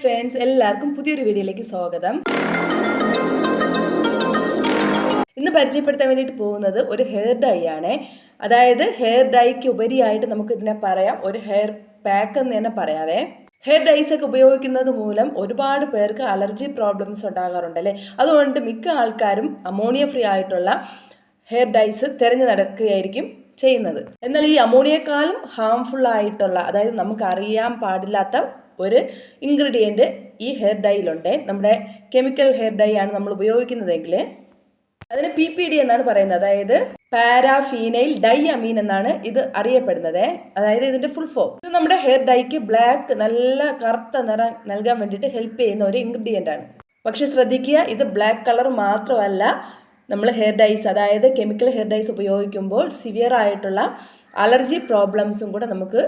Friends എല്ലാവർക്കും പുതിയൊരു വീഡിയോയിലേക്ക് സ്വാഗതം. ഇന്ന് പരിചയപ്പെടുത്താൻ വേണ്ടിയിട്ട് പോകുന്നത് ഒരു ഹെയർ ഡൈ ആണ്. അതായത് ഹെയർ ഡൈക്ക് ഉപരിയായിട്ട് നമുക്ക് ഇതിനെ പറയാം. ഒരു ഹെയർ പാക്ക് എന്ന് തന്നെ പറയാവേ. ഹെയർ ഡൈസ് ഒക്കെ ഉപയോഗിക്കുന്നത് മൂലം ഒരുപാട് പേർക്ക് അലർജി പ്രോബ്ലംസ് ഉണ്ടാകാറുണ്ട് അല്ലേ? അതുകൊണ്ട് മിക്ക ആൾക്കാരും അമോണിയ ഫ്രീ ആയിട്ടുള്ള ഹെയർ ഡൈസ് തിരഞ്ഞു നടക്കുകയായിരിക്കും ചെയ്യുന്നത്. എന്നാൽ ഈ അമോണിയേക്കാളും ഹാംഫുൾ ആയിട്ടുള്ള അതായത് നമുക്ക് അറിയാൻ പാടില്ലാത്ത ഒരു ഇൻഗ്രീഡിയന്റ് ഈ ഹെയർ ഡൈയിലുണ്ട് നമ്മുടെ കെമിക്കൽ ഹെയർ ഡൈ ആണ് നമ്മൾ ഉപയോഗിക്കുന്നതെങ്കിൽ അതിന് പി പി ഡി എന്നാണ് പറയുന്നത്. അതായത് പാരാഫീനൈൽ ഡൈ അമീൻ എന്നാണ് ഇത് അറിയപ്പെടുന്നത്. അതായത് ഇതിന്റെ ഫുൾ ഫോം ഇത് നമ്മുടെ ഹെയർ ഡൈക്ക് ബ്ലാക്ക് നല്ല കറുത്ത നിറം നൽകാൻ വേണ്ടിയിട്ട് ഹെൽപ്പ് ചെയ്യുന്ന ഒരു ഇൻഗ്രീഡിയന്റ് ആണ്. പക്ഷെ ശ്രദ്ധിക്കുക ഇത് ബ്ലാക്ക് കളർ മാത്രമല്ല. നമ്മൾ ഹെയർ ഡൈസ് അതായത് കെമിക്കൽ ഹെയർ ഡൈസ് ഉപയോഗിക്കുമ്പോൾ സിവിയർ ആയിട്ടുള്ള അലർജി പ്രോബ്ലംസും കൂടെ നമുക്ക്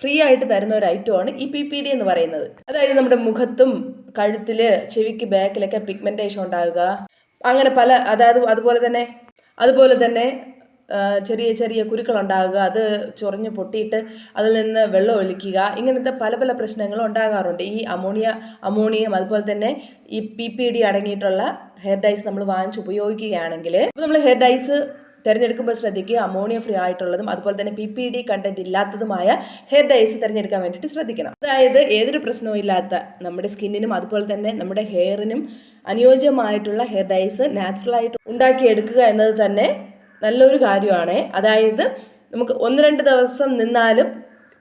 ഫ്രീ ആയിട്ട് തരുന്ന ഒരു ഐറ്റമാണ് ഈ പി പി ഡി എന്ന് പറയുന്നത്. അതായത് നമ്മുടെ മുഖത്തും കഴുത്തിൽ ചെവിക്ക് ബാക്കിലൊക്കെ പിഗ്മെന്റേഷൻ ഉണ്ടാകുക. അങ്ങനെ പല അതായത് അതുപോലെ തന്നെ അതുപോലെ തന്നെ ചെറിയ ചെറിയ കുരുക്കൾ ഉണ്ടാകുക. അത് ചൊറിഞ്ഞ് പൊട്ടിയിട്ട് അതിൽ നിന്ന് വെള്ളം ഒലിക്കുക. ഇങ്ങനത്തെ പല പല പ്രശ്നങ്ങളും ഉണ്ടാകാറുണ്ട്. ഈ അമോണിയ അമോണിയം അതുപോലെ തന്നെ ഈ പി പി ഡി അടങ്ങിയിട്ടുള്ള ഹെയർ ഡൈസ് നമ്മൾ വാങ്ങിച്ച് ഉപയോഗിക്കുകയാണെങ്കിൽ അപ്പോൾ നമ്മൾ ഹെയർ ഡൈസ് തിരഞ്ഞെടുക്കുമ്പോൾ ശ്രദ്ധിക്കുക. അമോണിയ ഫ്രീ ആയിട്ടുള്ളതും അതുപോലെ തന്നെ പി പി ഡി കണ്ടന്റ് ഇല്ലാത്തതുമായ ഹെയർ ഡൈസ് തിരഞ്ഞെടുക്കാൻ വേണ്ടിയിട്ട് ശ്രദ്ധിക്കണം. അതായത് ഏതൊരു പ്രശ്നവും ഇല്ലാത്ത നമ്മുടെ സ്കിന്നിനും അതുപോലെ തന്നെ നമ്മുടെ ഹെയറിനും അനുയോജ്യമായിട്ടുള്ള ഹെയർ ഡൈസ് നാച്ചുറലായിട്ട് ഉണ്ടാക്കിയെടുക്കുക എന്നത് തന്നെ നല്ലൊരു കാര്യമാണ്. അതായത് നമുക്ക് ഒന്ന് രണ്ട് ദിവസം നിന്നാലും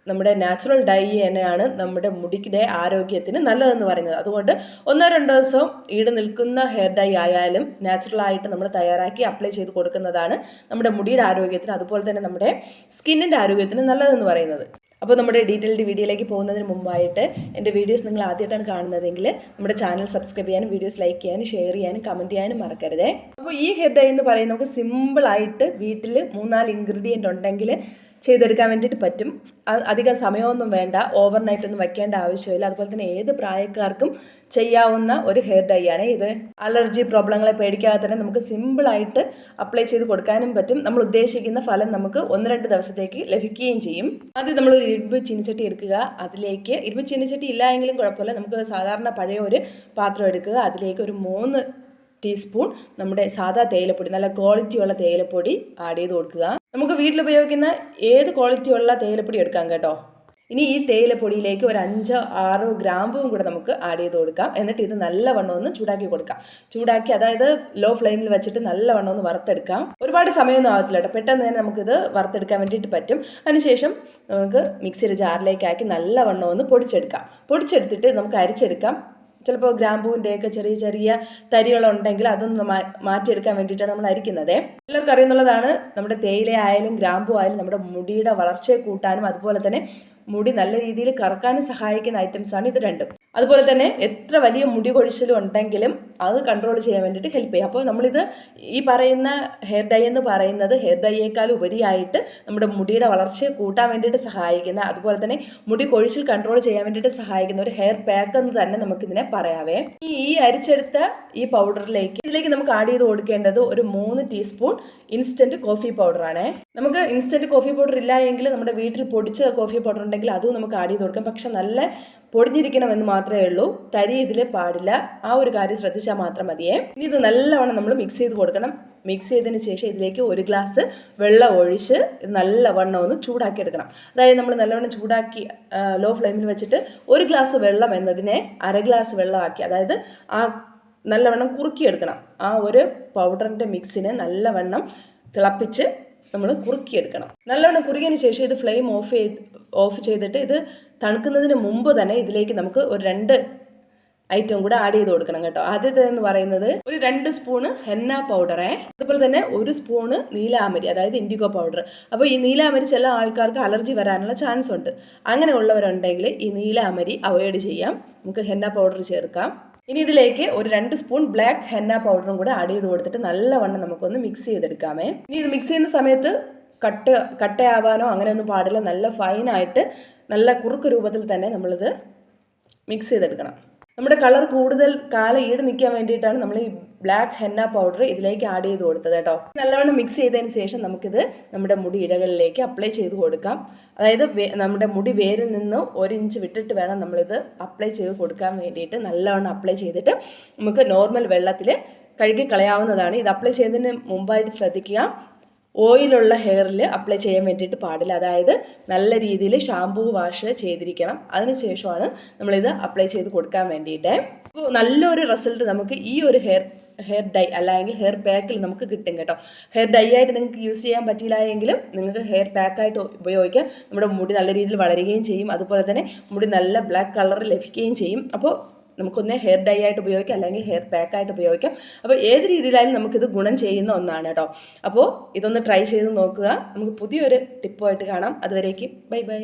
നമ്മുടെ നാച്ചുറൽ ഡൈ തന്നെയാണ് നമ്മുടെ മുടിക്കിടെ ആരോഗ്യത്തിന് നല്ലതെന്ന് പറയുന്നത്. അതുകൊണ്ട് ഒന്നോ രണ്ടോ ദിവസം ഈട് നിൽക്കുന്ന ഹെയർ ഡൈ ആയാലും നാച്ചുറലായിട്ട് നമ്മൾ തയ്യാറാക്കി അപ്ലൈ ചെയ്ത് കൊടുക്കുന്നതാണ് നമ്മുടെ മുടിയുടെ ആരോഗ്യത്തിന് അതുപോലെ തന്നെ നമ്മുടെ സ്കിന്നിന്റെ ആരോഗ്യത്തിന് നല്ലതെന്ന് പറയുന്നത്. അപ്പോൾ നമ്മുടെ ഡീറ്റെയിൽഡ് വീഡിയോയിലേക്ക് പോകുന്നതിന് മുമ്പായിട്ട് എന്റെ വീഡിയോസ് നിങ്ങൾ ആദ്യമായിട്ടാണ് കാണുന്നതെങ്കിൽ നമ്മുടെ ചാനൽ സബ്സ്ക്രൈബ് ചെയ്യാനും വീഡിയോസ് ലൈക്ക് ചെയ്യാനും ഷെയർ ചെയ്യാനും കമന്റ് ചെയ്യാനും മറക്കരുതേ. അപ്പോൾ ഈ ഹെയർ ഡൈ എന്ന് പറയുന്നത് നമുക്ക് സിമ്പിളായിട്ട് വീട്ടിൽ മൂന്നാൽ ഇൻഗ്രീഡിയന്റ് ഉണ്ടെങ്കിൽ ചെയ്തെടുക്കാൻ വേണ്ടിയിട്ട് പറ്റും. അധികം സമയമൊന്നും വേണ്ട. ഓവർ നൈറ്റ് ഒന്നും വയ്ക്കേണ്ട ആവശ്യമില്ല. അതുപോലെ തന്നെ ഏത് പ്രായക്കാർക്കും ചെയ്യാവുന്ന ഒരു ഹെയർ ഡൈ ആണ് ഇത്. അലർജി പ്രോബ്ലങ്ങളെ പേടിക്കാതെ തന്നെ നമുക്ക് സിമ്പിളായിട്ട് അപ്ലൈ ചെയ്ത് കൊടുക്കാനും പറ്റും. നമ്മൾ ഉദ്ദേശിക്കുന്ന ഫലം നമുക്ക് ഒന്ന് രണ്ട് ദിവസത്തേക്ക് ലഭിക്കുകയും ചെയ്യും. ആദ്യം നമ്മൾ ഒരു ഇരുമ്പ് ചീനിച്ചട്ടി എടുക്കുക. അതിലേക്ക് ഇരുമ്പ് ചീനിച്ചട്ടി ഇല്ല എങ്കിലും കുഴപ്പമില്ല. നമുക്ക് സാധാരണ പഴയ ഒരു പാത്രം എടുക്കുക. അതിലേക്ക് ഒരു മൂന്ന് ടീസ്പൂൺ നമ്മുടെ സാധാ തേയിലപ്പൊടി നല്ല ക്വാളിറ്റിയുള്ള തേയിലപ്പൊടി ആഡ് ചെയ്ത് കൊടുക്കുക. നമുക്ക് വീട്ടിൽ ഉപയോഗിക്കുന്ന ഏത് ക്വാളിറ്റിയുള്ള തേയിലപ്പൊടി എടുക്കാം കേട്ടോ. ഇനി ഈ തേയിലപ്പൊടിയിലേക്ക് ഒരു അഞ്ചോ ആറോ ഗ്രാമ്പും കൂടെ നമുക്ക് ആഡ് ചെയ്ത് കൊടുക്കാം. എന്നിട്ട് ഇത് നല്ലവണ്ണം ഒന്ന് ചൂടാക്കി കൊടുക്കാം. ചൂടാക്കി അതായത് ലോ ഫ്ലെയിമിൽ വെച്ചിട്ട് നല്ലവണ്ണം ഒന്ന് വറുത്തെടുക്കാം. ഒരുപാട് സമയമൊന്നും ആവത്തില്ല കേട്ടോ. പെട്ടെന്ന് തന്നെ നമുക്കിത് വറുത്തെടുക്കാൻ വേണ്ടിയിട്ട് പറ്റും. അതിനുശേഷം നമുക്ക് മിക്സിയുടെ ജാറിലേക്ക് ആക്കി നല്ലവണ്ണം ഒന്ന് പൊടിച്ചെടുക്കാം. പൊടിച്ചെടുത്തിട്ട് നമുക്ക് അരിച്ചെടുക്കാം. ചിലപ്പോൾ ഗ്രാമ്പൂവിന്റെയൊക്കെ ചെറിയ ചെറിയ തരികളുണ്ടെങ്കിൽ അതൊന്ന് മാറ്റിയെടുക്കാൻ വേണ്ടിയിട്ടാണ് നമ്മൾ അരിക്കുന്നത് എല്ലാവർക്കും അറിയുന്നുള്ളതാണ് നമ്മുടെ തേയില ആയാലും ഗ്രാമ്പു ആയാലും നമ്മുടെ മുടിയുടെ വളർച്ചയെ കൂട്ടാനും അതുപോലെ തന്നെ മുടി നല്ല രീതിയിൽ കറക്കാനും സഹായിക്കുന്ന ഐറ്റംസാണ് ഇത് രണ്ടും. അതുപോലെ തന്നെ എത്ര വലിയ മുടി കൊഴിച്ചിലും ഉണ്ടെങ്കിലും അത് കൺട്രോൾ ചെയ്യാൻ വേണ്ടിയിട്ട് ഹെൽപ്പ് ചെയ്യും. അപ്പോൾ നമ്മളിത് ഈ പറയുന്ന ഹെയർ ഡൈ എന്ന് പറയുന്നത് ഹെയർ ഡൈയേക്കാൾ ഉപരിയായിട്ട് നമ്മുടെ മുടിയുടെ വളർച്ചയെ കൂട്ടാൻ വേണ്ടിയിട്ട് സഹായിക്കുന്ന അതുപോലെ തന്നെ മുടി കൊഴിച്ചിൽ കൺട്രോൾ ചെയ്യാൻ വേണ്ടിയിട്ട് സഹായിക്കുന്ന ഒരു ഹെയർ പാക്ക് എന്ന് തന്നെ നമുക്കിതിനെ പറയാവേ. ഈ ഈ അരിച്ചെടുത്ത ഈ പൗഡറിലേക്ക് ഇതിലേക്ക് നമുക്ക് ആഡ് ചെയ്ത് കൊടുക്കേണ്ടത് ഒരു മൂന്ന് ടീസ്പൂൺ ഇൻസ്റ്റന്റ് കോഫി പൗഡറാണ് നമുക്ക് ഇൻസ്റ്റന്റ് കോഫി പൗഡർ ഇല്ല നമ്മുടെ വീട്ടിൽ പൊടിച്ച കോഫി പൗഡർ ഉണ്ടെങ്കിൽ അതും നമുക്ക് ആഡ് ചെയ്ത് കൊടുക്കാം. പക്ഷെ നല്ല പൊടിഞ്ഞിരിക്കണമെന്ന് മാത്രമേ ഉള്ളൂ. തരി ഇതിൽ പാടില്ല. ആ ഒരു കാര്യം ശ്രദ്ധിച്ചാൽ മാത്രം മതിയേ. ഇനി ഇത് നല്ലവണ്ണം നമ്മൾ മിക്സ് ചെയ്ത് കൊടുക്കണം. മിക്സ് ചെയ്തതിന് ശേഷം ഇതിലേക്ക് ഒരു ഗ്ലാസ് വെള്ളം ഒഴിച്ച് നല്ലവണ്ണം ഒന്ന് ചൂടാക്കി എടുക്കണം. അതായത് നമ്മൾ നല്ലവണ്ണം ചൂടാക്കി ലോ ഫ്ലെയിമിൽ വെച്ചിട്ട് ഒരു ഗ്ലാസ് വെള്ളം എന്നതിനെ അര ഗ്ലാസ് വെള്ളമാക്കി അതായത് ആ നല്ലവണ്ണം കുറുക്കിയെടുക്കണം. ആ ഒരു പൗഡറിന്റെ മിക്സിനെ നല്ലവണ്ണം തിളപ്പിച്ച് നമ്മൾ കുറുക്കിയെടുക്കണം. നല്ലവണ്ണം കുറുകിയതിന് ശേഷം ഇത് ഫ്ലെയിം ഓഫ് ചെയ്ത് ഓഫ് ചെയ്തിട്ട് ഇത് തണുക്കുന്നതിന് മുമ്പ് തന്നെ ഇതിലേക്ക് നമുക്ക് ഒരു രണ്ട് ഐറ്റം കൂടെ ആഡ് ചെയ്ത് കൊടുക്കണം കേട്ടോ. ആദ്യത്തെ എന്ന് പറയുന്നത് ഒരു രണ്ട് സ്പൂണ് ഹെന്ന പൗഡറേ അതുപോലെ തന്നെ ഒരു സ്പൂണ് നീലാമരി അതായത് ഇൻഡിഗോ പൗഡർ. അപ്പോൾ ഈ നീലാമരി ചില ആൾക്കാർക്ക് അലർജി വരാനുള്ള ചാൻസ് ഉണ്ട് അങ്ങനെ ഉള്ളവരുണ്ടെങ്കിൽ ഈ നീലാമരി അവോയ്ഡ് ചെയ്യാം. നമുക്ക് ഹെന്ന പൗഡർ ചേർക്കാം. ഇനി ഇതിലേക്ക് ഒരു രണ്ട് സ്പൂൺ ബ്ലാക്ക് ഹെന്ന പൗഡറും കൂടെ ആഡ് ചെയ്ത് കൊടുത്തിട്ട് നല്ലവണ്ണം നമുക്കൊന്ന് മിക്സ് ചെയ്തെടുക്കാമേ. ഇനി ഇത് മിക്സ് ചെയ്യുന്ന സമയത്ത് കട്ട് കട്ടയാവാനോ അങ്ങനെയൊന്നും പാടില്ല. നല്ല ഫൈനായിട്ട് നല്ല കുറുക്ക് രൂപത്തിൽ തന്നെ നമ്മളിത് മിക്സ് ചെയ്തെടുക്കണം. നമ്മുടെ കളർ കൂടുതൽ കാലം ഈട് നിൽക്കാൻ വേണ്ടിയിട്ടാണ് നമ്മൾ ഈ ബ്ലാക്ക് ഹെന്ന പൗഡർ ഇതിലേക്ക് ആഡ് ചെയ്ത് കൊടുത്തത് കേട്ടോ. നല്ലവണ്ണം മിക്സ് ചെയ്തതിന് ശേഷം നമുക്കിത് നമ്മുടെ മുടി ഇഴകളിലേക്ക് അപ്ലൈ ചെയ്ത് കൊടുക്കാം. അതായത് നമ്മുടെ മുടി വേരിൽ നിന്ന് ഒരു ഇഞ്ച് വിട്ടിട്ട് വേണം നമ്മളിത് അപ്ലൈ ചെയ്ത് കൊടുക്കാൻ വേണ്ടിയിട്ട് നല്ലവണ്ണം അപ്ലൈ ചെയ്തിട്ട് നമുക്ക് നോർമൽ വെള്ളത്തിൽ കഴുകി കളയാവുന്നതാണ്. ഇത് അപ്ലൈ ചെയ്യുന്നതിന് മുമ്പായിട്ട് ശ്രദ്ധിക്കുക. ഓയിലുള്ള ഹെയറിൽ അപ്ലൈ ചെയ്യാൻ വേണ്ടിയിട്ട് പാടില്ല. അതായത് നല്ല രീതിയിൽ ഷാമ്പൂ വാഷ് ചെയ്തിരിക്കണം. അതിനുശേഷമാണ് നമ്മളിത് അപ്ലൈ ചെയ്ത് കൊടുക്കാൻ വേണ്ടിയിട്ട്. അപ്പോൾ നല്ലൊരു റിസൾട്ട് നമുക്ക് ഈ ഒരു ഹെയർ ഹെയർ ഡൈ അല്ലെങ്കിൽ ഹെയർ പാക്കിൽ നമുക്ക് കിട്ടും കേട്ടോ. ഹെയർ ഡൈ ആയിട്ട് നിങ്ങൾക്ക് യൂസ് ചെയ്യാൻ പറ്റിയില്ല എങ്കിലും നിങ്ങൾക്ക് ഹെയർ പാക്കായിട്ട് ഉപയോഗിക്കാം. നമ്മുടെ മുടി നല്ല രീതിയിൽ വളരുകയും ചെയ്യും. അതുപോലെ തന്നെ മുടി നല്ല ബ്ലാക്ക് കളർ ലഭിക്കുകയും ചെയ്യും. അപ്പോൾ നമുക്കൊന്ന് ഹെയർ ഡൈ ആയിട്ട് ഉപയോഗിക്കാം അല്ലെങ്കിൽ ഹെയർ പാക്ക് ആയിട്ട് ഉപയോഗിക്കാം. അപ്പോൾ ഏത് രീതിയിലായാലും നമുക്കിത് ഗുണം ചെയ്യുന്ന ഒന്നാണ് കേട്ടോ. അപ്പോൾ ഇതൊന്ന് ട്രൈ ചെയ്ത് നോക്കുക. നമുക്ക് പുതിയൊരു ടിപ്പുമായിട്ട് കാണാം. അതുവരേക്കും ബൈ ബൈ